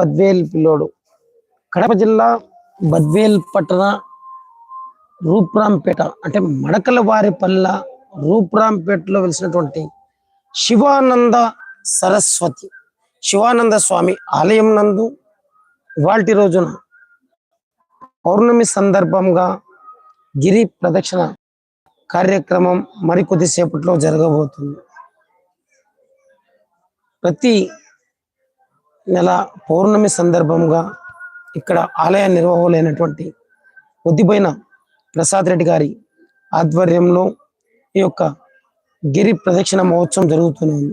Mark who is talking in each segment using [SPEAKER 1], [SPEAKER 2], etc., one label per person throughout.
[SPEAKER 1] బద్వేల్ పిల్లోడు. కడప జిల్లా బద్వేల్ పట్టణ రూప్రాంపేట అంటే మడకల వారిపల్ల రూప్రాంపేటలో వెలిసినటువంటి శివానంద సరస్వతి శివానంద స్వామి ఆలయం నందు ఇవాల్టి రోజున పౌర్ణమి సందర్భంగా గిరి ప్రదక్షిణ కార్యక్రమం మరికొద్దిసేపట్లో జరగబోతుంది. ప్రతి నెల పౌర్ణమి సందర్భంగా ఇక్కడ ఆలయ నిర్వాహకులైనటువంటి ఉద్దిపోయిన ప్రసాద్ రెడ్డి గారి ఆధ్వర్యంలో ఈ యొక్క గిరి ప్రదక్షిణ మహోత్సవం జరుగుతుంది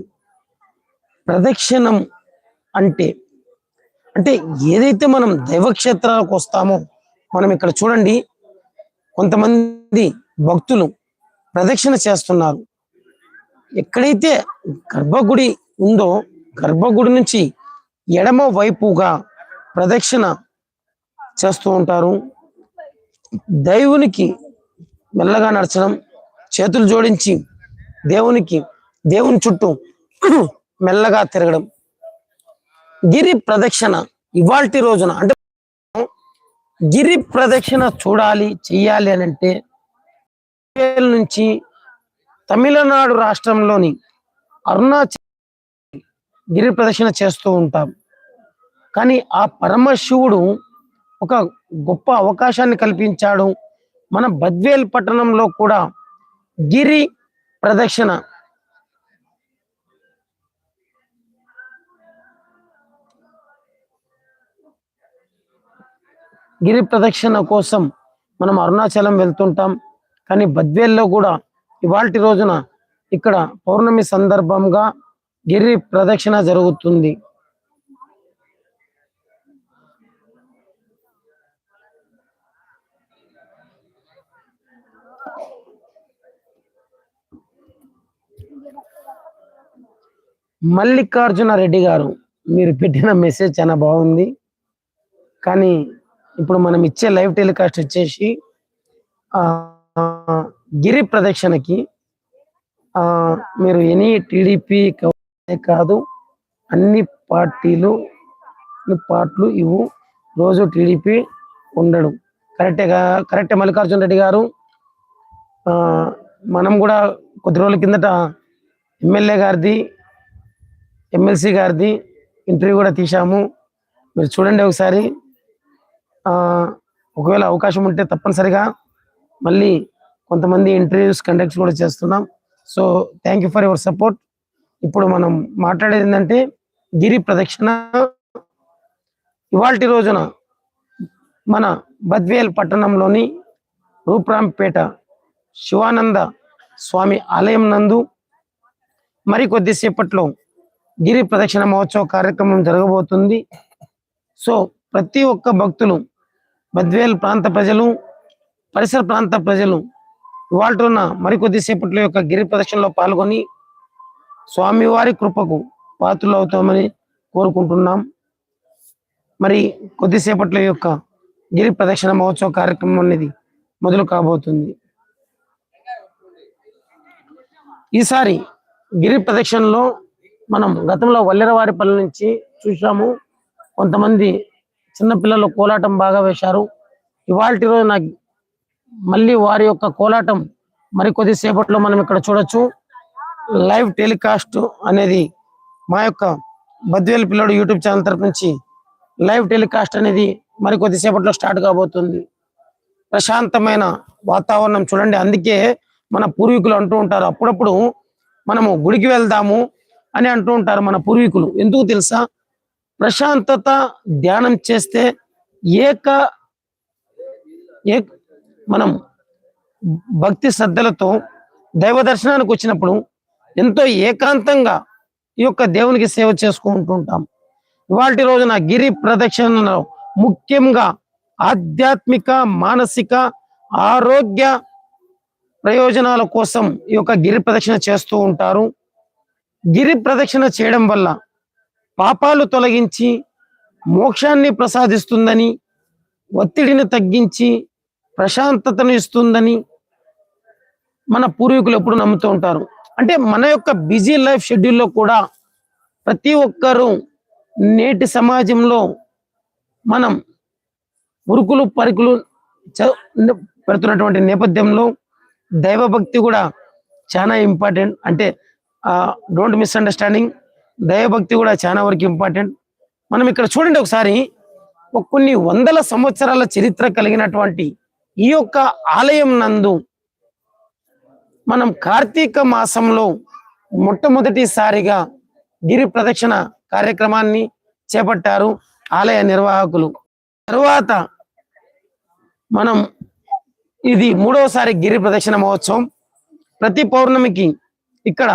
[SPEAKER 1] ప్రదక్షిణం అంటే అంటే ఏదైతే మనం దైవక్షేత్రాలకు వస్తామో మనం ఇక్కడ చూడండి కొంతమంది భక్తులు ప్రదక్షిణ చేస్తున్నారు. ఎక్కడైతే గర్భగుడి ఉందో గర్భగుడి నుంచి ఎడమ వైపుగా ప్రదక్షిణ చేస్తూ ఉంటారు. దైవునికి మెల్లగా నడచడం చేతులు జోడించి దేవునికి దేవుని చుట్టూ మెల్లగా తిరగడం. గిరి ప్రదక్షిణ ఇవాల్టి రోజున అంటే గిరి ప్రదక్షిణ చూడాలి చెయ్యాలి అని అంటే నుంచి తమిళనాడు రాష్ట్రంలోని అరుణాచల్ గిరి ప్రదక్షిణ చేస్తూ ఉంటాం. కానీ ఆ పరమశివుడు ఒక గొప్ప అవకాశాన్ని కల్పించాడు. మన బద్వేల్ పట్టణంలో కూడా గిరి ప్రదక్షిణ. గిరి ప్రదక్షిణ కోసం మనం అరుణాచలం వెళ్తుంటాం. కానీ బద్వేల్లో కూడా ఇవాల్టి రోజున ఇక్కడ పౌర్ణమి సందర్భంగా గిరి ప్రదక్షిణ జరుగుతుంది. మల్లికార్జున రెడ్డి గారు మీరు పెట్టిన మెసేజ్ చాలా బాగుంది. కానీ ఇప్పుడు మనం ఇచ్చే లైవ్ టెలికాస్ట్ వచ్చేసి గిరి ప్రదక్షిణకి మీరు ఎనీ టీడీపీ కాదు అన్ని పార్టీలు పార్ట్లు పార్టీలు రోజు టీడీపీ ఉండడు. కరెక్టేగా కరెక్టే మల్లికార్జున రెడ్డి గారు. మనం కూడా కొద్ది రోజుల కిందట ఎమ్మెల్యే గారిది ఎమ్మెల్సీ గారిది ఇంటర్వ్యూ కూడా తీశాము. మీరు చూడండి ఒకసారి. ఒకవేళ అవకాశం ఉంటే తప్పనిసరిగా మళ్ళీ కొంతమంది ఇంటర్వ్యూస్ కండక్ట్ కూడా చేస్తున్నాం. So thank you for your support ఇప్పుడు మనం మాట్లాడేది ఏంటంటే గిరి ప్రదక్షిణ. ఇవాల్టి రోజున మన బద్వేల్ పట్టణంలోని రూప్రాంపేట శివానంద స్వామి ఆలయం నందు మరి కొద్దిసేపట్లో గిరి ప్రదక్షిణ మహోత్సవ కార్యక్రమం జరగబోతుంది. సో ప్రతి ఒక్క భక్తులు బద్వేల్ ప్రాంత ప్రజలు పరిసర ప్రాంత ప్రజలు ఇవాళ మరికొద్దిసేపట్లో యొక్క గిరి ప్రదక్షిణలో పాల్గొని స్వామివారి కృపకు పాత్రలు అవుతామని కోరుకుంటున్నాం. మరి కొద్దిసేపట్లో యొక్క గిరి ప్రదక్షిణ మహోత్సవ కార్యక్రమం అనేది మొదలు కాబోతుంది. ఈసారి గిరి ప్రదక్షిణలో మనం గతంలో వల్లెరవారిపల్లి నుంచి చూసాము కొంతమంది చిన్నపిల్లలు కోలాటం బాగా వేశారు. ఇవాళ రోజు నాకు మళ్ళీ వారి యొక్క కోలాటం మరి కొద్దిసేపట్లో మనం ఇక్కడ చూడొచ్చు. లైవ్ టెలికాస్ట్ అనేది మా యొక్క బద్వేల్ పిల్లడు యూట్యూబ్ ఛానల్ తరపు నుంచి లైవ్ టెలికాస్ట్ అనేది మరి కొద్దిసేపట్లో స్టార్ట్ కాబోతుంది. ప్రశాంతమైన వాతావరణం చూడండి. అందుకే మన పూర్వీకులు అంటూ ఉంటారు. అప్పుడప్పుడు మనము గుడికి వెళ్దాము. అని అంటూ ఉంటారు మన పూర్వీకులు. ఎందుకు తెలుసా? ప్రశాంతత ధ్యానం చేస్తే ఏక ఏ మనం భక్తి శ్రద్ధలతో దైవ దర్శనానికి వచ్చినప్పుడు ఎంతో ఏకాంతంగా ఈ యొక్క దేవునికి సేవ చేసుకుంటూ ఉంటాం. ఇవాళ రోజున గిరి ప్రదక్షిణలో ముఖ్యంగా ఆధ్యాత్మిక మానసిక ఆరోగ్య ప్రయోజనాల కోసం ఈ యొక్క గిరి ప్రదక్షిణ చేస్తూ ఉంటారు. గిరి ప్రదక్షిణ చేయడం వల్ల పాపాలు తొలగించి మోక్షాన్ని ప్రసాదిస్తుందని ఒత్తిడిని తగ్గించి ప్రశాంతతను ఇస్తుందని మన పూర్వీకులు ఎప్పుడు నమ్ముతూ ఉంటారు. అంటే మన యొక్క బిజీ లైఫ్ షెడ్యూల్లో కూడా ప్రతి ఒక్కరూ నేటి సమాజంలో మనం ఉరుకులు పరుకులు చ- పెడుతున్నటువంటి నేపథ్యంలో దైవభక్తి కూడా చాలా ఇంపార్టెంట్. అంటే డోంట్ మిస్అండర్స్టాండింగ్ దైవభక్తి కూడా చాలా వరకు ఇంపార్టెంట్ మనం ఇక్కడ చూడండి ఒకసారి కొన్ని వందల సంవత్సరాల చరిత్ర కలిగినటువంటి ఈ యొక్క ఆలయం నందు మనం కార్తీక మాసంలో మొట్టమొదటిసారిగా గిరి ప్రదక్షిణ కార్యక్రమాన్ని చేపట్టారు ఆలయ నిర్వాహకులు. తర్వాత మనం ఇది మూడవసారి గిరి ప్రదక్షిణ మహోత్సవం. ప్రతి పౌర్ణమికి ఇక్కడ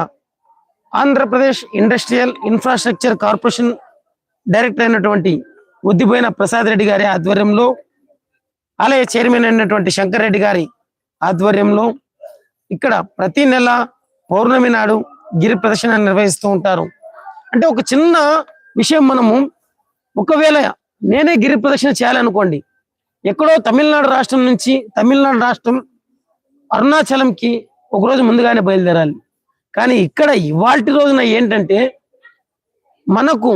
[SPEAKER 1] Andhra Pradesh industrial infrastructure corporation director అయినటువంటి ఉద్దిపోయిన ప్రసాద్ రెడ్డి గారి ఆధ్వర్యంలో ఆలయ చైర్మన్ అయినటువంటి శంకర్ రెడ్డి గారి ఆధ్వర్యంలో ఇక్కడ ప్రతి నెల పౌర్ణమి నాడు గిరి ప్రదర్శన నిర్వహిస్తూ ఉంటారు. అంటే ఒక చిన్న విషయం మనము ఒకవేళ నేనే గిరి ప్రదర్శన చేయాలనుకోండి ఎక్కడో తమిళనాడు రాష్ట్రం నుంచి తమిళనాడు రాష్ట్రం అరుణాచలంకి ఒక రోజు ముందుగానే బయలుదేరాలి. కానీ ఇక్కడ ఇవాటి రోజున ఏంటంటే మనకు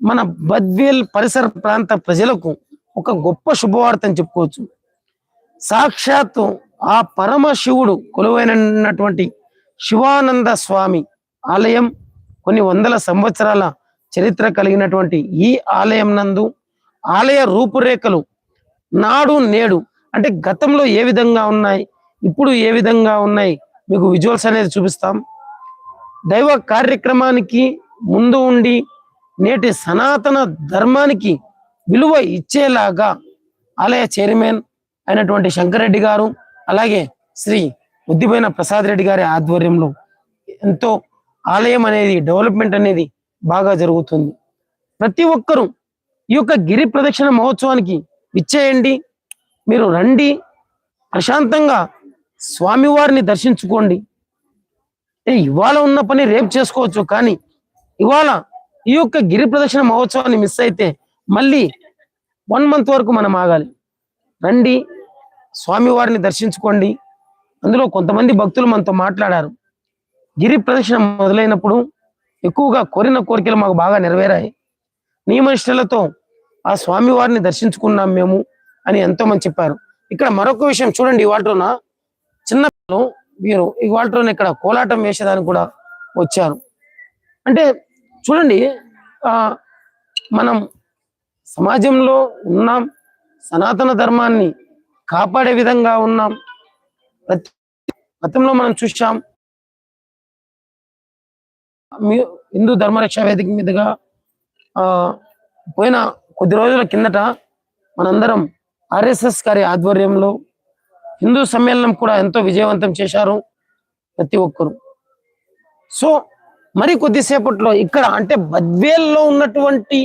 [SPEAKER 1] మన బద్వేల్ పరిసర ప్రాంత ప్రజలకు ఒక గొప్ప శుభవార్త అని చెప్పుకోవచ్చు. సాక్షాత్తు ఆ పరమశివుడు కొలువైనటువంటి శివానంద స్వామి ఆలయం కొన్ని వందల సంవత్సరాల చరిత్ర కలిగినటువంటి ఈ ఆలయం నందు ఆలయ రూపురేఖలు నాడు నేడు అంటే గతంలో ఏ విధంగా ఉన్నాయి ఇప్పుడు ఏ విధంగా ఉన్నాయి మీకు విజువల్స్ అనేది చూపిస్తాం. దైవ కార్యక్రమానికి ముందు ఉండి నేటి సనాతన ధర్మానికి విలువ ఇచ్చేలాగా ఆలయ చైర్మన్ అయినటువంటి శంకరెడ్డి గారు అలాగే శ్రీ ఉద్దిపోయిన ప్రసాద్ రెడ్డి గారి ఆధ్వర్యంలో ఎంతో ఆలయం అనేది డెవలప్మెంట్ అనేది బాగా జరుగుతుంది. ప్రతి ఒక్కరూ ఈ యొక్క గిరి ప్రదక్షిణ మహోత్సవానికి ఇచ్చేయండి మీరు రండి ప్రశాంతంగా స్వామివారిని దర్శించుకోండి. ఇవాళ ఉన్న పని రేపు చేసుకోవచ్చు కానీ ఇవాళ ఈ యొక్క గిరి ప్రదక్షిణ మహోత్సవాన్ని మిస్ అయితే మళ్ళీ వన్ మంత్ వరకు మనం ఆగాలి. రండి స్వామివారిని దర్శించుకోండి. అందులో కొంతమంది భక్తులు మనతో మాట్లాడారు. గిరి ప్రదక్షిణ మొదలైనప్పుడు ఎక్కువగా కోరిన కోరికలు మాకు బాగా నెరవేరాయి. నియమనిష్టలతో ఆ స్వామివారిని దర్శించుకున్నాం మేము అని ఎంతో మంది చెప్పారు. ఇక్కడ మరొక విషయం చూడండి వాటిలోన చిన్న వీరు ఇవాళ ఇక్కడ కోలాటం వేసేదానికి కూడా వచ్చారు. అంటే చూడండి మనం సమాజంలో ఉన్నాం సనాతన ధర్మాన్ని కాపాడే విధంగా ఉన్నాం గతంలో మనం చూసాం హిందూ ధర్మరక్ష వేదిక మీదుగా ఆ పోయిన కొద్ది రోజుల కిందట మనందరం ఆర్ఎస్ఎస్ గారి ఆధ్వర్యంలో హిందూ సమ్మేళనం కూడా ఎంతో విజయవంతం చేశారు ప్రతి ఒక్కరు. సో మరి కొద్దిసేపట్లో ఇక్కడ అంటే బద్వేల్లో ఉన్నటువంటి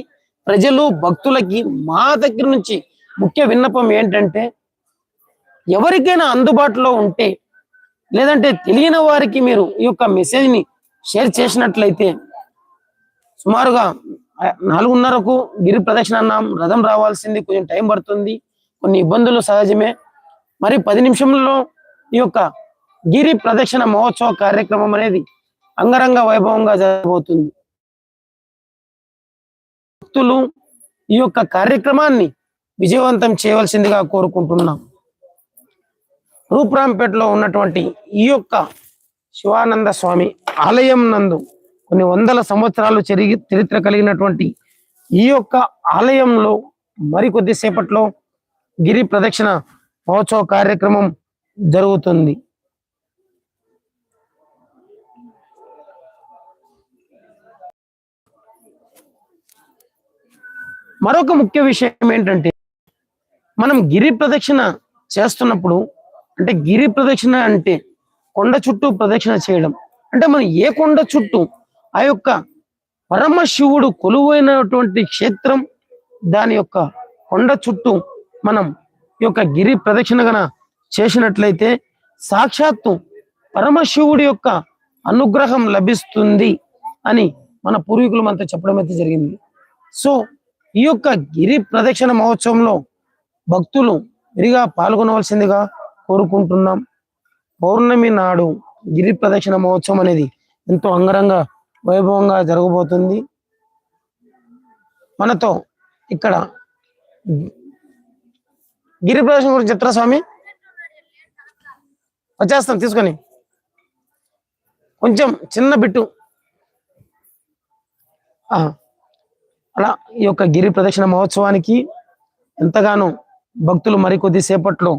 [SPEAKER 1] ప్రజలు భక్తులకి మా దగ్గర నుంచి ముఖ్య విన్నపం ఏంటంటే ఎవరికైనా అందుబాటులో ఉంటే లేదంటే తెలియని వారికి మీరు ఈ యొక్క మెసేజ్ని షేర్ చేసినట్లయితే సుమారుగా నాలుగున్నరకు గిరి ప్రదక్షిణ అన్నాం రథం రావాల్సింది కొంచెం టైం పడుతుంది కొన్ని ఇబ్బందులు సహజమే మరి పది నిమిషంలో ఈ యొక్క గిరి ప్రదక్షిణ మహోత్సవ కార్యక్రమం అనేది అంగరంగ వైభవంగా జరగబోతుంది. భక్తులు ఈ యొక్క కార్యక్రమాన్ని విజయవంతం చేయవలసిందిగా కోరుకుంటున్నాం. రూపురాంపేటలో ఉన్నటువంటి ఈ యొక్క శివానంద స్వామి ఆలయం నందు కొన్ని వందల సంవత్సరాలు చెరిగి చరిత్ర కలిగినటువంటి ఈ యొక్క ఆలయంలో మరి కొద్దిసేపట్లో గిరి ప్రదక్షిణ మహోత్సవ కార్యక్రమం జరుగుతుంది. మరొక ముఖ్య విషయం ఏంటంటే మనం గిరి ప్రదక్షిణ చేస్తున్నప్పుడు అంటే గిరి ప్రదక్షిణ అంటే కొండ చుట్టూ ప్రదక్షిణ చేయడం. అంటే మనం ఏ కొండ చుట్టూ ఆ యొక్క పరమశివుడు కొలువైనటువంటి క్షేత్రం దాని యొక్క కొండ చుట్టూ మనం యొక్క గిరి ప్రదక్షిణ గన చేసినట్లయితే సాక్షాత్తు పరమశివుడి యొక్క అనుగ్రహం లభిస్తుంది అని మన పూర్వీకులు మనతో చెప్పడం అయితే జరిగింది. సో ఈ యొక్క గిరి ప్రదక్షిణ మహోత్సవంలో భక్తులు విరిగా పాల్గొనవలసిందిగా కోరుకుంటున్నాం. పౌర్ణమి నాడు గిరి ప్రదక్షిణ మహోత్సవం అనేది ఎంతో అంగరంగ వైభవంగా జరగబోతుంది. మనతో ఇక్కడ గిరి ప్రదర్శన గురించి చెప్తారా స్వామి? వచ్చేస్తాం తీసుకొని. కొంచెం చిన్న బిట్టు. అలా ఈ యొక్క గిరి ప్రదక్షిణ మహోత్సవానికి ఎంతగానో భక్తులు మరికొద్ది సేపట్లో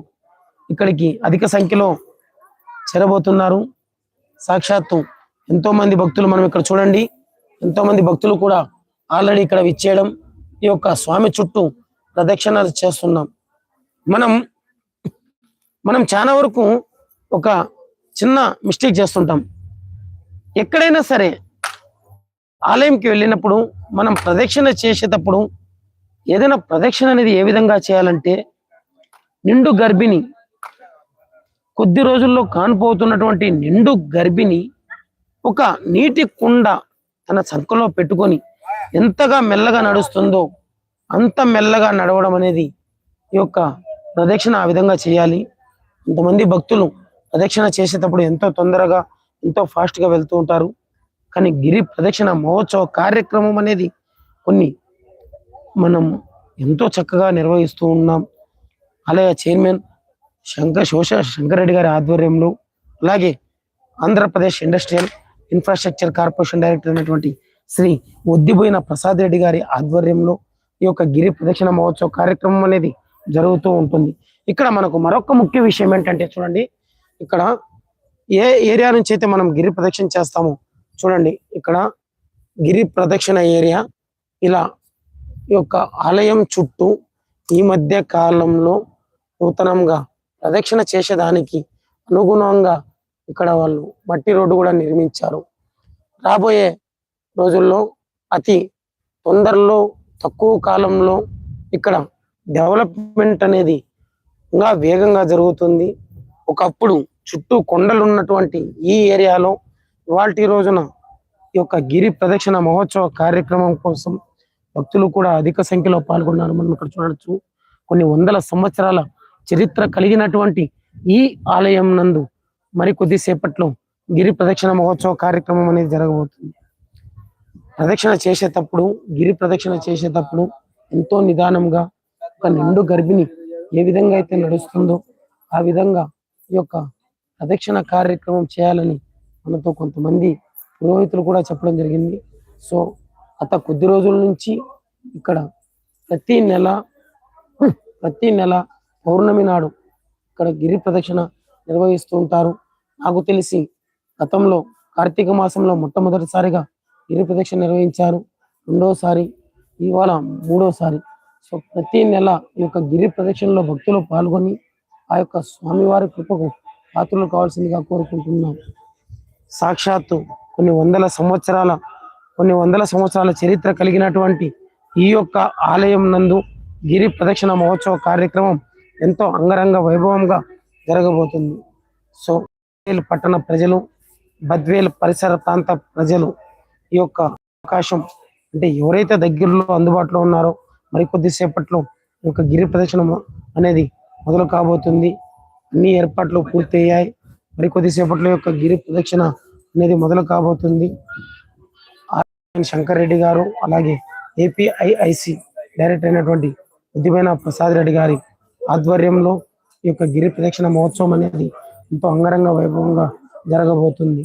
[SPEAKER 1] ఇక్కడికి అధిక సంఖ్యలో చేరబోతున్నారు. సాక్షాత్తు ఎంతో మంది భక్తులు మనం ఇక్కడ చూడండి. ఎంతోమంది భక్తులు కూడా ఆల్రెడీ ఇక్కడ విచ్చేయడం ఈ యొక్క స్వామి చుట్టూ ప్రదక్షిణలు చేస్తున్నాం. మనం మనం చాలా వరకు ఒక చిన్న మిస్టేక్ చేస్తుంటాం. ఎక్కడైనా సరే ఆలయంకి వెళ్ళినప్పుడు మనం ప్రదక్షిణ చేసేటప్పుడు ఏదైనా ప్రదక్షిణ అనేది ఏ విధంగా చేయాలంటే నిండు గర్భిణి కొద్ది రోజుల్లో కానిపోతున్నటువంటి నిండు గర్భిణి ఒక నీటి కుండ తన సంకలో పెట్టుకొని ఎంతగా మెల్లగా నడుస్తుందో అంత మెల్లగా నడవడం అనేది ఈ యొక్క ప్రదక్షిణ ఆ విధంగా చేయాలి. కొంతమంది భక్తులు ప్రదక్షిణ చేసేటప్పుడు ఎంతో తొందరగా ఎంతో ఫాస్ట్గా వెళ్తూ ఉంటారు. కానీ గిరి ప్రదక్షిణ మహోత్సవ కార్యక్రమం అనేది కొన్ని మనం ఎంతో చక్కగా నిర్వహిస్తూ ఉన్నాం. ఆలయ చైర్మన్ శంకర్ శోష శంకరెడ్డి గారి ఆధ్వర్యంలో అలాగే Andhra Pradesh industrial infrastructure corporation director అయినటువంటి శ్రీ ఒద్దిపోయిన ప్రసాద్ రెడ్డి గారి ఆధ్వర్యంలో ఈ యొక్క గిరి ప్రదక్షిణ మహోత్సవ కార్యక్రమం అనేది జరుగుతూ ఉంటుంది. ఇక్కడ మనకు మరొక ముఖ్య విషయం ఏంటంటే చూడండి ఇక్కడ ఏ ఏరియా నుంచి అయితే మనం గిరి ప్రదక్షిణ చేస్తామో చూడండి ఇక్కడ గిరి ప్రదక్షిణ ఏరియా ఇలా ఈ యొక్క ఆలయం చుట్టూ ఈ మధ్య కాలంలో నూతనంగా ప్రదక్షిణ చేసేదానికి అనుగుణంగా ఇక్కడ వాళ్ళు మట్టి రోడ్డు కూడా నిర్మించారు. రాబోయే రోజుల్లో అతి తొందరలో తక్కువ కాలంలో ఇక్కడ డెవలప్మెంట్ అనేది ఇంకా వేగంగా జరుగుతుంది. ఒకప్పుడు చుట్టూ కొండలు ఉన్నటువంటి ఈ ఏరియాలో ఇవాళ రోజున ఈ యొక్క గిరి ప్రదక్షిణ మహోత్సవ కార్యక్రమం కోసం భక్తులు కూడా అధిక సంఖ్యలో పాల్గొన్నారు. మనం ఇక్కడ చూడవచ్చు కొన్ని వందల సంవత్సరాల చరిత్ర కలిగినటువంటి ఈ ఆలయం నందు మరి కొద్దిసేపట్లో గిరి ప్రదక్షిణ మహోత్సవ కార్యక్రమం అనేది జరగబోతుంది. ప్రదక్షిణ చేసేటప్పుడు గిరి ప్రదక్షిణ చేసేటప్పుడు ఎంతో నిదానంగా ఒక నిండు గర్భిణి ఏ విధంగా అయితే నడుస్తుందో ఆ విధంగా ఈ యొక్క ప్రదక్షిణ కార్యక్రమం చేయాలని మనతో కొంతమంది పురోహితులు కూడా చెప్పడం జరిగింది. సో అత కొద్ది రోజుల నుంచి ఇక్కడ ప్రతి నెల ప్రతి నెల పౌర్ణమి నాడు ఇక్కడ గిరి ప్రదక్షిణ నిర్వహిస్తూ ఉంటారు. నాకు తెలిసి గతంలో కార్తీక మాసంలో మొట్టమొదటిసారిగా గిరి ప్రదక్షిణ నిర్వహించారు. రెండోసారి ఇవాళ మూడోసారి. సో ప్రతి నెల ఈ యొక్క గిరి ప్రదక్షిణలో భక్తులు పాల్గొని ఆ యొక్క స్వామివారి కృపకు పాత్రలు కావాల్సిందిగా కోరుకుంటున్నాం. సాక్షాత్తు కొన్ని వందల సంవత్సరాల కొన్ని వందల సంవత్సరాల చరిత్ర కలిగినటువంటి ఈ యొక్క ఆలయం నందు గిరి ప్రదక్షిణ మహోత్సవ కార్యక్రమం ఎంతో అంగరంగ వైభవంగా జరగబోతుంది. సో బద్వేలు పట్టణ ప్రజలు బద్వేలు పరిసర ప్రాంత ప్రజలు ఈ యొక్క అవకాశం అంటే ఎవరైతే దగ్గరలో అందుబాటులో ఉన్నారో మరి కొద్దిసేపట్లో ఈ యొక్క గిరి ప్రదర్శన అనేది మొదలు కాబోతుంది. అన్ని ఏర్పాట్లు పూర్తయ్యాయి. మరి కొద్దిసేపట్లో యొక్క గిరి ప్రదక్షిణ అనేది మొదలు కాబోతుంది. శంకర్ రెడ్డి గారు అలాగే ఏపీఐఐసి డైరెక్టర్ అయినటువంటి బుద్ధిమైన ప్రసాద్ రెడ్డి గారి ఆధ్వర్యంలో ఈ యొక్క గిరి ప్రదక్షిణ మహోత్సవం అనేది ఎంతో అంగరంగ వైభవంగా జరగబోతుంది.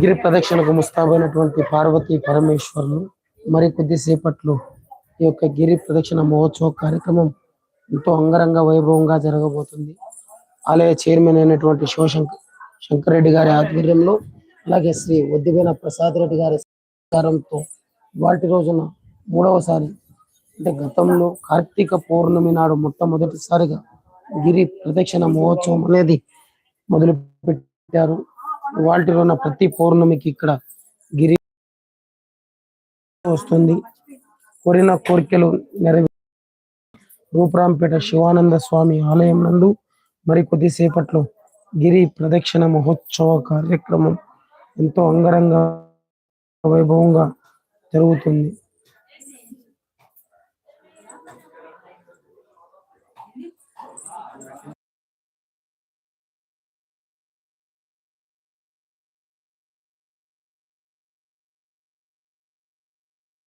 [SPEAKER 1] గిరి ప్రదక్షిణకు ముస్తాబైనటువంటి పార్వతీ పరమేశ్వరులు మరి కొద్దిసేపట్లో ఈ యొక్క గిరి ప్రదక్షిణ మహోత్సవ కార్యక్రమం ఎంతో అంగరంగ వైభవంగా జరగబోతుంది. ఆలయ చైర్మన్ అయినటువంటి శివశంకర్ శంకర్ రెడ్డి గారి ఆధ్వర్యంలో అలాగే శ్రీ ఒద్దిబైన ప్రసాద్ రెడ్డి గారి సహకారంతో వాటి రోజున మూడవసారి అంటే గతంలో కార్తీక పౌర్ణమి నాడు మొట్టమొదటిసారిగా గిరి ప్రదక్షిణ మహోత్సవం అనేది మొదలు పెట్టారు. వాటి రోజున ప్రతి పౌర్ణమికి ఇక్కడ గిరి వస్తుంది. కోరిన కోరికలు నెరవే రూపరాంపేట శివానంద స్వామి ఆలయం నందు మరి కొద్దిసేపట్లో గిరి ప్రదక్షిణ మహోత్సవ కార్యక్రమం ఎంతో అంగరంగ వైభవంగా జరుగుతుంది.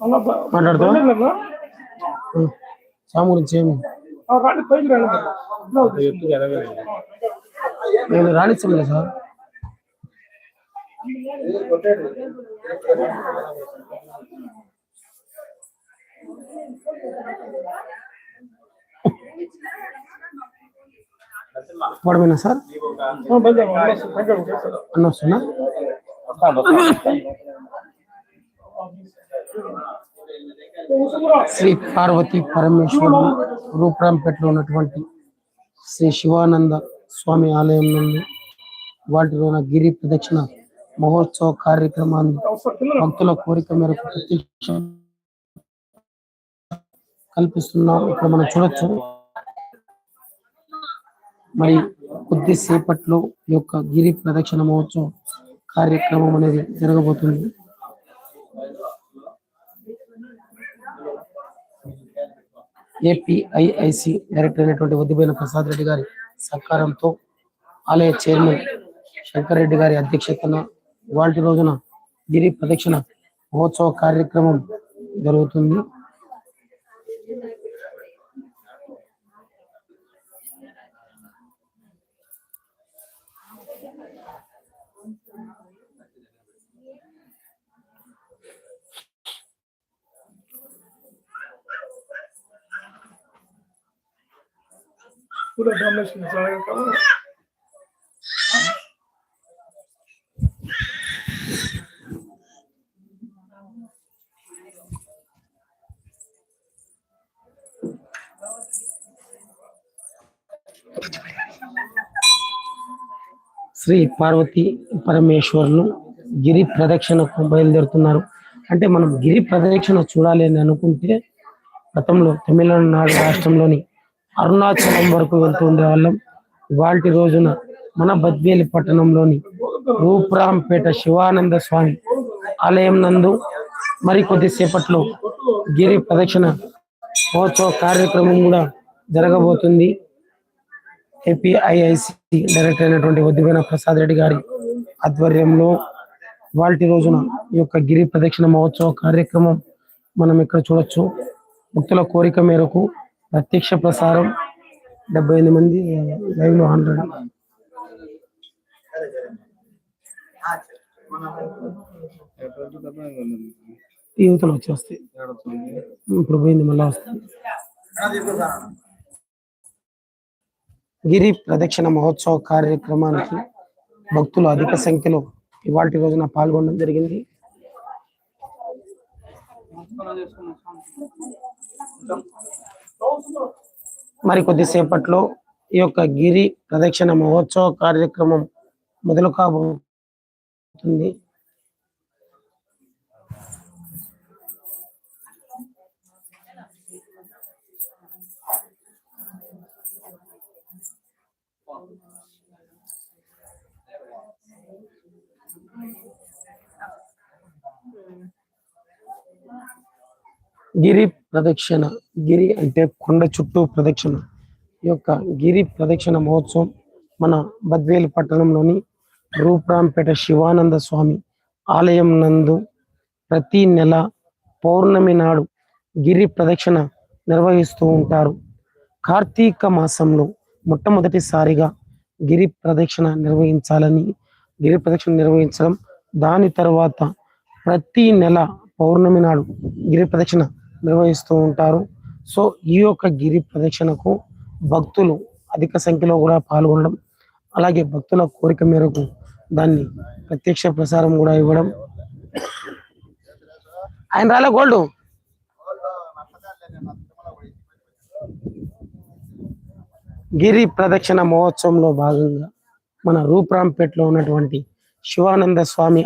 [SPEAKER 1] మాట్లాడుతా సాము గురించి ఏమి? నేను రాణించలేదు సార్. పడమేనా సార్? అన్న వస్తున్నా శ్రీ పార్వతి పరమేశ్వరుడు రూపరాంపేటలో ఉన్నటువంటి శ్రీ శివానంద స్వామి ఆలయం నుండి వాటిలోన గిరి ప్రదక్షిణ మహోత్సవ కార్యక్రమాన్ని భక్తుల కోరిక మేరకు ప్రత్యక్ష కల్పిస్తున్నాం. ఇక్కడ మనం చూడొచ్చు. మరి కొద్దిసేపట్లో ఈ యొక్క గిరి ప్రదక్షిణ మహోత్సవం కార్యక్రమం అనేది జరగబోతుంది. ఏపీఐఐసి డైరెక్టర్ అయినటువంటి వద్దిపోయిన ప్రసాద్ రెడ్డి గారి సహకారంతో ఆలయ చైర్మన్ శంకర్ రెడ్డి గారి అధ్యక్షతన ఇవాళ రోజున గిరి ప్రదక్షిణ మహోత్సవ కార్యక్రమం జరుగుతుంది.
[SPEAKER 2] पूरा डोमेशन जाएगा
[SPEAKER 1] శ్రీ పార్వతి పరమేశ్వరులు గిరి ప్రదక్షిణకు బయలుదేరుతున్నారు అంటే మనం గిరి ప్రదక్షిణ చూడాలి అని అనుకుంటే గతంలో తమిళనాడు రాష్ట్రంలోని అరుణాచలం వరకు వెళ్తూ ఉండేవాళ్ళం ఇవాల్టి రోజున మన బద్వేలి పట్టణంలోని రూప్రాంపేట శివానంద స్వామి ఆలయం నందు మరి కొద్దిసేపట్లో గిరి ప్రదక్షిణ మహోత్సవ కార్యక్రమం కూడా జరగబోతుంది. ఏపీఐఐసి డైరెక్టర్ అయినటువంటి వద్దిపోయిన ప్రసాద్ రెడ్డి గారి ఆధ్వర్యంలో వాల్టి రోజున ఈ యొక్క గిరి ప్రదక్షిణ మహోత్సవ కార్యక్రమం మనం ఇక్కడ చూడొచ్చు. భక్తుల కోరిక మేరకు ప్రత్యక్ష ప్రసారం డెబ్బై ఎనిమిది మంది లైవ్లో హండ్రెడ్. యువతలు వచ్చేస్తాయి. ఇప్పుడు పోయింది మళ్ళా వస్తుంది. గిరి ప్రదక్షిణ మహోత్సవ కార్యక్రమానికి భక్తులు అధిక సంఖ్యలో ఇవాటి రోజున పాల్గొనడం జరిగింది. మరి కొద్దిసేపట్లో ఈ యొక్క గిరి ప్రదక్షిణ మహోత్సవ కార్యక్రమం మొదలు కాబోతుంది. గిరి ప్రదక్షిణ. గిరి అంటే కొండ చుట్టూ ప్రదక్షిణ. ఈ యొక్క గిరి ప్రదక్షిణ మహోత్సవం మన బద్వేలు పట్టణంలోని రూప్రాంపేట శివానంద స్వామి ఆలయం నందు ప్రతి నెల పౌర్ణమి నాడు గిరి ప్రదక్షిణ నిర్వహిస్తూ ఉంటారు. కార్తీక మాసంలో మొట్టమొదటిసారిగా గిరి ప్రదక్షిణ నిర్వహించాలని గిరి ప్రదక్షిణ నిర్వహించడం దాని తర్వాత ప్రతి నెల పౌర్ణమి నాడు గిరి ప్రదక్షిణ నిర్వహిస్తూ ఉంటారు. సో ఈ యొక్క గిరి ప్రదక్షిణకు భక్తులు అధిక సంఖ్యలో కూడా పాల్గొనడం అలాగే భక్తుల కోరిక మేరకు దాన్ని ప్రత్యక్ష ప్రసారం కూడా ఇవ్వడం. ఆయన రాలే గోల్డ్. గిరి ప్రదక్షిణ మహోత్సవంలో భాగంగా మన రూప్రాంపేటలో ఉన్నటువంటి శివానంద స్వామి